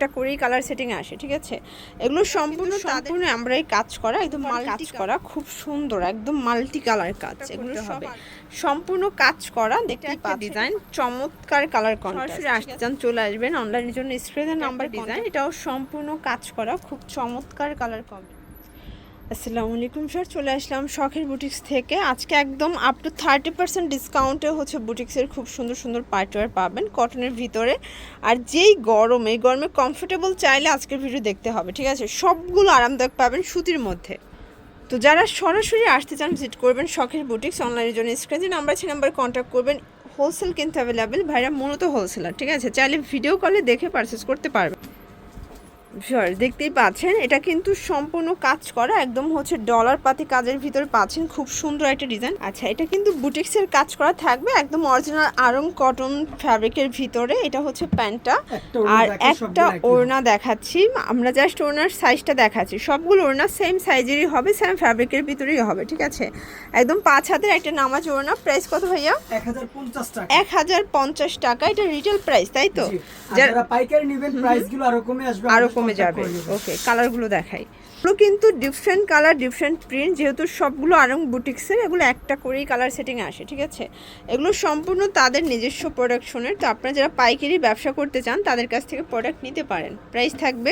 একটা করেই colour setting আসে ঠিক আছে? এগুলো সম্পূর্ণ সম্পূর্ণ আমরা এই কাজ করা একদম কাজ করা খুব সুন্দর একদম মাল্টি কালার কাজ এগুলো হবে। সম্পূর্ণ কাজ করা দেখতে ডিজাইন চমৎকার কালার কন্ট্রাস্ট আসতে চান চলে আসবেন অনলাইনের জন্য স্ক্রিনের নাম্বার ডিজাইন এটাও সম্পূর্ণ কাজ করা খুব চমৎকার কালার কম্বিনেশন আসসালামু আলাইকুম স্যার, চলে আসলাম শখের বুটিক্স থেকে। আজকে একদম আপ টু থার্টি পার্সেন্ট ডিসকাউন্টে হচ্ছে বুটিক্সের খুব সুন্দর সুন্দর পার্টওয়ার পাবেন কটনের ভিতরে। আর যেই গরম, এই গরমে কমফোর্টেবল চাইলে আজকের ভিডিও দেখতে হবে, ঠিক আছে? সবগুলো আরামদায়ক পাবেন সুতির মধ্যে। তো যারা সরাসরি আসতে চান ভিজিট করবেন শখের বুটিক্স অনলাইনের জন্য স্ক্রিনে নাম্বার আছে নাম্বারে কন্ট্যাক্ট করবেন। হোলসেল কিন্তু অ্যাভেলেবেল ভাইরা মূলত হোলসেলার ঠিক আছে? চাইলে ভিডিও কলে দেখে পারচেস করতে পারবেন। শিওর দেখতেই পাচ্ছেন এটা কিন্তু সম্পূর্ণ কাজ করা একদম হচ্ছে ডলার পাতি কাজের ভিতরে পাচ্ছেন খুব সুন্দর একটা ডিজাইন আচ্ছা এটা কিন্তু বুটিক্সের কাজ করা থাকবে একদম অরিজিনাল আরং কটন ফ্যাব্রিকের ভিতরে এটা হচ্ছে প্যান্টটা। আর একটা ওড়না দেখাচ্ছি আমরা জাস্ট ওড়নার সাইজটা দেখাচ্ছি সবগুলো ওড়না সেম সাইজেরই হবে সেম ফ্যাব্রিকের ভিতরেই হবে ঠিক আছে? একদম পাঁচ হাতের একটা নামাজ ওড়না প্রাইস কত ভাইয়া? এক হাজার পঞ্চাশ টাকা। এটা রিটেল প্রাইস তাই তো? যারা- পাইকারি নেবেন প্রাইসগুলো আরও কমে আসবে আরও আমাদের কমে যাবে। ওকে কালারগুলো দেখাই। এগুলো কিন্তু ডিফারেন্ট কালার ডিফারেন্ট প্রিন্ট যেহেতু সবগুলো আরং বুটিক্সের এগুলো একটা করেই কালার সেটিং আসে ঠিক আছে? এগুলো সম্পূর্ণ তাদের নিজস্ব প্রোডাকশনের তো আপনারা যারা পাইকারি ব্যবসা করতে চান তাদের কাছ থেকে প্রোডাক্ট নিতে পারেন। প্রাইস থাকবে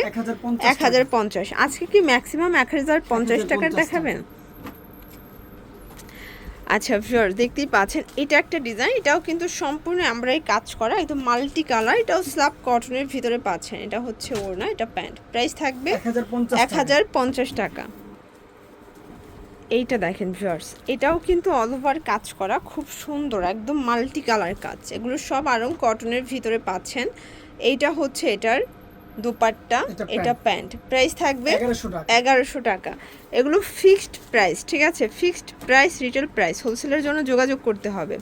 এক হাজার পঞ্চাশ আজকে কি ম্যাক্সিমাম এক হাজার পঞ্চাশ টাকার দেখাবেন? আচ্ছা ভিউয়ার দেখতেই পাচ্ছেন এটা একটা ডিজাইন এটাও কিন্তু সম্পূর্ণ আমরা এই কাজ করা একদম মাল্টি কালার এটাও স্ল্যাব কটনের ভিতরে পাচ্ছেন এটা হচ্ছে ওড়না এটা প্যান্ট প্রাইস থাকবে এক হাজার পঞ্চাশ টাকা। এইটা দেখেন ভিউয়ার্স এটাও কিন্তু অল ওভার কাজ করা খুব সুন্দর একদম মাল্টি কালার কাজ এগুলো সব আরং কটনের ভিতরে পাচ্ছেন এইটা হচ্ছে এটার দুপাট্টা এটা প্যান্ট। প্রাইস থাকবে এগারোশো টাকা। এগুলো ফিক্সড প্রাইস ঠিক আছে? ফিক্সড প্রাইস রিটেল প্রাইস হোলসেলের জন্য যোগাযোগ করতে হবে।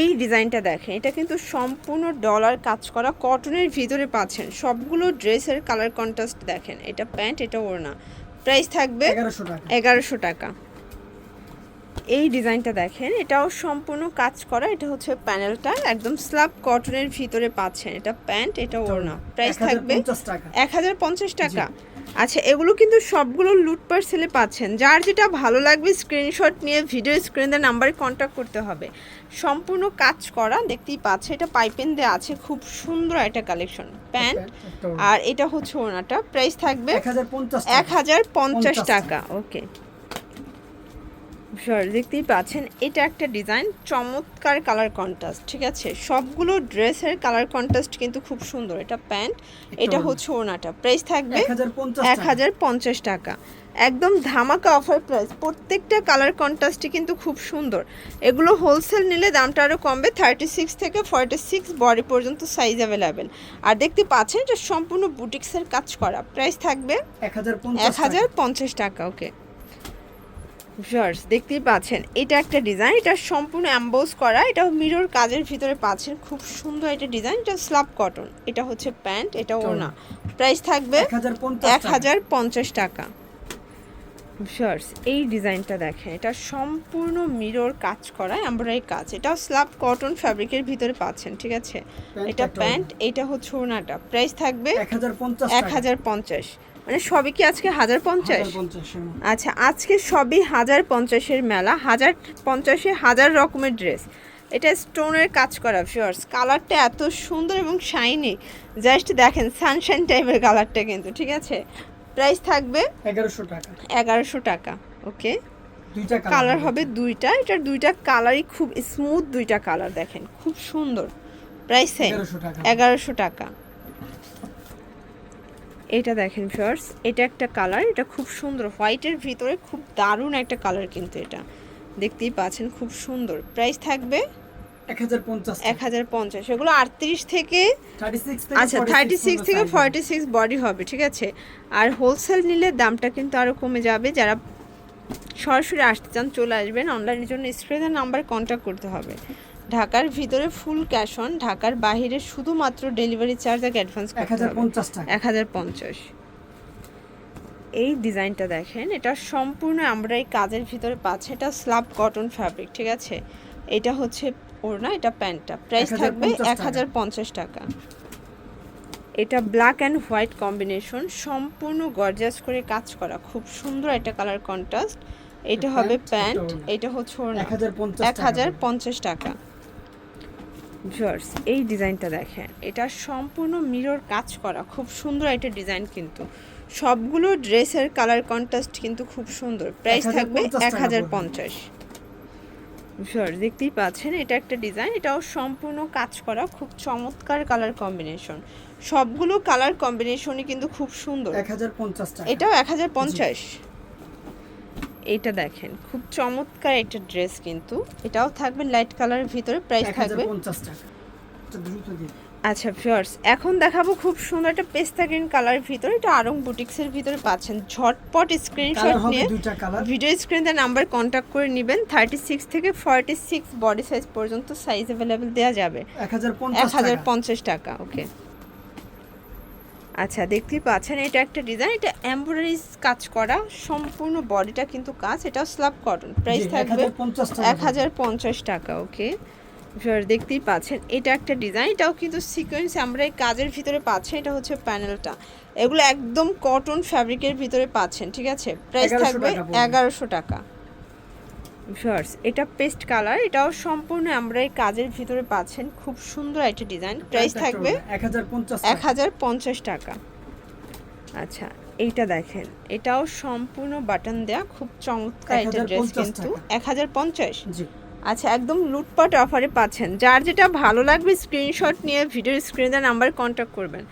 এই ডিজাইনটা দেখেন এটা কিন্তু সম্পূর্ণ ডলার কাজ করা কটনের ভিতরে পাচ্ছেন। সবগুলো ড্রেসের কালার কন্ট্রাস্ট দেখেন। এটা প্যান্ট এটা ওড়না। প্রাইস থাকবে এগারোশো টাকা। এই ডিজাইনটা দেখেন এটাও সম্পূর্ণ কাজ করা এটা হচ্ছে প্যানেলটা একদম স্ল্যাব কটনের ভিতরে পাচ্ছেন এটা প্যান্ট এটা ওড়না প্রাইস থাকবে এক হাজার পঞ্চাশ টাকা। আচ্ছা এগুলো কিন্তু সবগুলো লুট পার্সেলে পাচ্ছেন যার যেটা ভালো লাগবে স্ক্রিনশট নিয়ে ভিডিও স্ক্রিনের নাম্বারে কন্ট্যাক্ট করতে হবে। সম্পূর্ণ কাজ করা দেখতেই পাচ্ছে এটা পাইপেন দেওয়া আছে খুব সুন্দর একটা কালেকশন প্যান্ট আর এটা হচ্ছে ওনাটা প্রাইস থাকবে এক হাজার পঞ্চাশ টাকা ওকে। সর দেখতেই পাচ্ছেন এটা একটা ডিজাইন চমৎকার কালার কন্ট্রাস্ট ঠিক আছে? সবগুলো ড্রেসের কালার কন্ট্রাস্ট কিন্তু খুব সুন্দর এটা প্যান্ট এটা হচ্ছে ওনাটা প্রাইস থাকবে 1050 এক হাজার পঞ্চাশ টাকা। একদম ধামাকা অফার প্রাইস প্রত্যেকটা কালার কন্ট্রাস্টই কিন্তু খুব সুন্দর। এগুলো হোলসেল নিলে দামটা আরও কমবে থার্টি সিক্স থেকে ফর্টি সিক্স বডি পর্যন্ত সাইজ অ্যাভেলেবেল আর দেখতে পাচ্ছেন এটা সম্পূর্ণ বুটিক্সের কাজ করা প্রাইস থাকবে এক হাজার পঞ্চাশ টাকা। ওকে ভিউয়ার্স দেখতেই পাচ্ছেন এটা একটা ডিজাইন এটা সম্পূর্ণ অ্যাম্বোজ করা এটা মিরর কাজের ভিতরে পাচ্ছেন খুব সুন্দর একটা ডিজাইন এটা স্ল্যাব কটন এটা হচ্ছে প্যান্ট এটা ওড়না প্রাইস থাকবে এক হাজার পঞ্চাশ টাকা। ভিউয়ার্স এই ডিজাইনটা দেখেন এটা সম্পূর্ণ মিরর কাজ করা এমব্রয়ডারি কাজ এটাও স্লাব কটন ফ্যাব্রিকের ভিতরে পাচ্ছেন ঠিক আছে? এটা প্যান্ট এটা হচ্ছে ওনাটা প্রাইস থাকবে এক হাজার পঞ্চাশ। মানে সবই কি আজকে হাজার পঞ্চাশ? 1050 আচ্ছা আজকে সবই হাজার পঞ্চাশের মেলা হাজার পঞ্চাশে হাজার রকমের ড্রেস এটা স্টোনের কাজ করা ফিওর্স কালারটা এত সুন্দর এবং শাইনি জাস্ট দেখেন সানশাইন টাইপের কালারটা কিন্তু ঠিক আছে? প্রাইস থাকবে 1100 টাকা। এগারোশো টাকা ওকে দুইটা কালার হবে। দুইটা এটার দুইটা কালারই খুব স্মুথ দুইটা কালার দেখেন। খুব সুন্দর। প্রাইস সেম 1100 টাকা। এগারোশো টাকা। এটা দেখেন ফার্স এটা একটা কালার এটা খুব সুন্দর হোয়াইটের ভিতরে খুব দারুণ একটা কালার কিন্তু এটা। দেখতেই পাচ্ছেন খুব সুন্দর। প্রাইস থাকবে 1050 এক হাজার পঞ্চাশ এগুলো আটত্রিশ থেকে আচ্ছা থার্টি সিক্স থেকে ফর্টি সিক্স বডি হবে ঠিক আছে? আর হোলসেল নিলে দামটা কিন্তু আরও কমে যাবে। যারা সরাসরি আসতে চান চলে আসবেন। অনলাইনের জন্য স্ক্রিনের নাম্বার কন্ট্যাক্ট করতে হবে। ঢাকার ভিতরে ফুল ক্যাশ অন ঢাকার বাইরে শুধুমাত্র ডেলিভারি চার্জ আগে অ্যাডভান্স করতে হবে। 1050 টাকা। এক হাজার পঞ্চাশ। এই ডিজাইনটা দেখেন এটা সম্পূর্ণ আমরা এই কাজের ভিতরে পাচ্ছি। এটা স্ল্যাব কটন ফ্যাব্রিক ঠিক আছে? এটা হচ্ছে ওড়না এটা প্যান্টটা। প্রাইস থাকবে 1050 এক হাজার পঞ্চাশ টাকা। এটা ব্ল্যাক অ্যান্ড হোয়াইট কম্বিনেশন সম্পূর্ণ গর্জাস করে কাজ করা। খুব সুন্দর একটা কালার কন্ট্রাস্ট এটা হবে প্যান্ট, এটা হচ্ছে এক হাজার এক হাজার পঞ্চাশ টাকা। জর্স এই ডিজাইনটা দেখেন। এটা সম্পূর্ণ মিরর কাজ করা। খুব সুন্দর একটা ডিজাইন কিন্তু। সবগুলো ড্রেসের কালার কন্ট্রাস্ট কিন্তু খুব সুন্দর। প্রাইস থাকবে 1050 এক হাজার পঞ্চাশ। জর্স দেখতেই পাচ্ছেন এটা একটা ডিজাইন। এটাও সম্পূর্ণ কাজ করা। খুব চমৎকার কালার কম্বিনেশন সবগুলো কালার কম্বিনেশনই কিন্তু খুব সুন্দর। এক হাজার পঞ্চাশ টাকা। এটাও এক হাজার পঞ্চাশ। এইটা দেখেন খুব চমৎকার একটা ড্রেস কিন্তু। এটাও থাকবে লাইট কালারের ভিতরে প্রাইস থাকবে। এটা আচ্ছা ফিয়ার্স এখন দেখাবো খুব সুন্দর একটা পেস্তা গ্রিন কালারের ভিতরে। এটা আরং বুটিক্সের ভিতরে পাচ্ছেন। ঝটপট স্ক্রিনশট নিয়ে ভিডিও স্ক্রিন স্ক্রিনে নাম্বার কন্ট্যাক্ট করে নেবেন। থার্টি সিক্স থেকে ফর্টি সিক্স বডি সাইজ পর্যন্ত সাইজ অ্যাভেলেবেল দেওয়া যাবে। এক হাজার পঞ্চাশ টাকা। ওকে আচ্ছা দেখতেই পাচ্ছেন এটা একটা ডিজাইন এটা এমব্রয়ডারি কাজ করা সম্পূর্ণ বডিটা কিন্তু কাজ এটাও স্ল্যাব কটন প্রাইস থাকবে 1050 টাকা। এক হাজার পঞ্চাশ টাকা ওকে দেখতেই পাচ্ছেন এটা একটা ডিজাইন এটাও কিন্তু সিকোয়েন্স আমরা এই কাজের ভিতরে পাচ্ছেন এটা হচ্ছে প্যানেলটা এগুলো একদম কটন ফ্যাব্রিকের ভিতরে পাচ্ছেন ঠিক আছে? প্রাইস থাকবে। এগারোশো টাকা। ভিউয়ার্স এটা পেস্ট কালার এটাও সম্পূর্ণ আমরা এই কাজের ভিতরে পাচ্ছেন। খুব সুন্দর একটা ডিজাইন প্রাইস থাকবে এক হাজার পঞ্চাশ টাকা। আচ্ছা এইটা দেখেন। এটাও সম্পূর্ণ বাটন দেয়া খুব চমৎকার একটা ড্রেস কিন্তু। এক হাজার পঞ্চাশ? জি। আচ্ছা একদম লুটপাট অফারে পাচ্ছেন। যার যেটা ভালো লাগবে স্ক্রিনশট নিয়ে ভিডিওর স্ক্রিনে নাম্বার কন্ট্যাক্ট করবেন।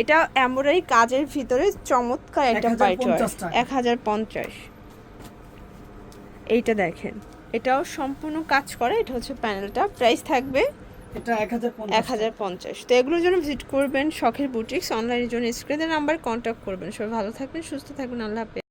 এটা এমব্রয়ডারি কাজের ভিতরে চমৎকার একটা 1050 পাইট টাকা। এক হাজার পঞ্চাশ। এইটা দেখেন। এটাও সম্পূর্ণ কাজ করে এটা হচ্ছে প্যানেলটা। প্রাইস থাকবে এটা এক হাজার এক হাজার পঞ্চাশ। তো এগুলোর জন্য ভিজিট করবেন শখের বুটিক্স অনলাইনের জন্য স্ক্রিনের নাম্বার কন্ট্যাক্ট করবেন। সবাই ভালো থাকবেন সুস্থ থাকবেন আল্লাহ হাফেজ।